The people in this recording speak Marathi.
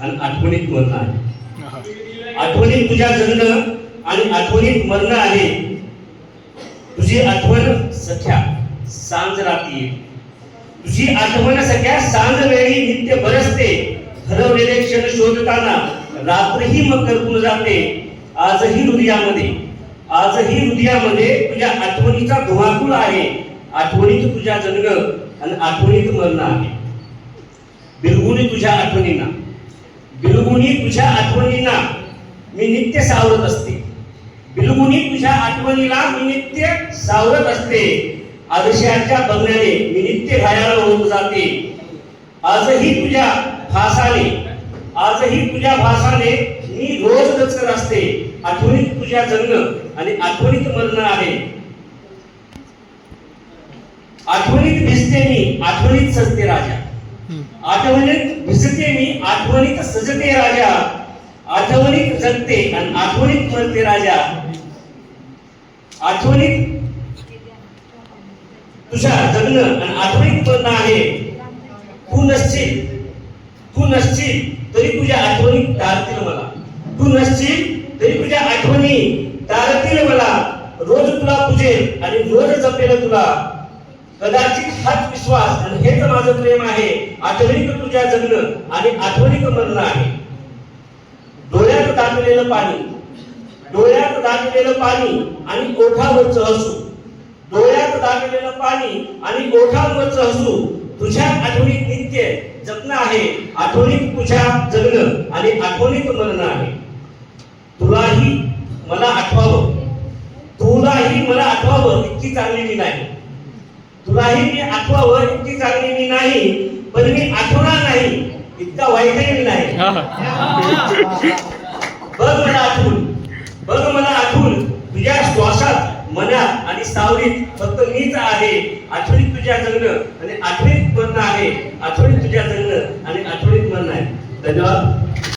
आणि आठवणीत मरणं आहे. आठवणीत तुझ्या जगणं आणि आठवणीत मरणं आहे. तुझी आठवण सख्या सांज रात्री येईल. तुझी आठवण सख्या सांज वेळी नित्य बरसते. हरवलेले क्षण शोधताना रात्रही मग करपून जाते. आजही हृदयामध्ये आजही हृदयामध्ये तुझ्या आठवणीचा धुमाकूळ आहे. आठवणीत तुझ्या जगणं आणि आठवणीत मरणं आहे. बिलगुणी तुझ्या आठवणींना. बिलगुणी तुझ्या आठवणींना मी नित्य सावरत असते. बिलगुणी तुझ्या आठवणीला मी नित्य सावरत असते. आदर्शाच्या बघण्याने मी नित्य घायाला होत जाते. आजही तुझ्या भासाने आजही तुझ्या भासाने मी रोज दचकत असते. आठवणीत तुझ्या जगणं आणि आठवणीत मरणं आहे. आठवणीत भिजते मी आठवणीत सजते राजा. आठवणीत भिजते मी आठवणीत सजते राजा. आठवणीत जगते आणि आठवणीत मरते राजा. आठवणीत तुझ्या जगणं आणि आठवणीत मरणं आहे. तू नसशील तू नसशील तरी तुझ्या आठवणी टाळतील मला. तू नसशील तरी तुझ्या आठवणी टाळतील मला. रोज तुला पुजेल आणि रोज जपेल तुला. विश्वास आणि हेच माझं प्रेम आहे. आचरिक तुझ्या जगणं आणि आठवणीत मरणं आहे. डोळ्यात दाखलेलं पाणी डोळ्यात दाखलेलं पाणी आणि ओठावरचं हसू. डोळ्यात दाखलेलं पाणी आणि ओठावरचं हसू. तुझ्या आठवणीत नित्य जगणं आहे. आठवणीत तुझ्या जगणं आणि आठवणीत मरणं आहे. तुलाही मला आठवावं. तुलाही मला आठवावं इतकी चांगली मी नाही तुलाही मी आठवावं इतकी चांगली मी नाही पण मी आठवणार नाही इतका वाईटही मी नाही. बघ मला आठवून बघ मला आठवून तुझ्या श्वासात मनात आणि सावलीत फक्त मीच आहे आठवणीत तुझ्या जगणं आणि आठवणीत मरणं आहे आठवणीत तुझ्या जगणं आणि आठवणीत मरणं आहे धन्यवाद.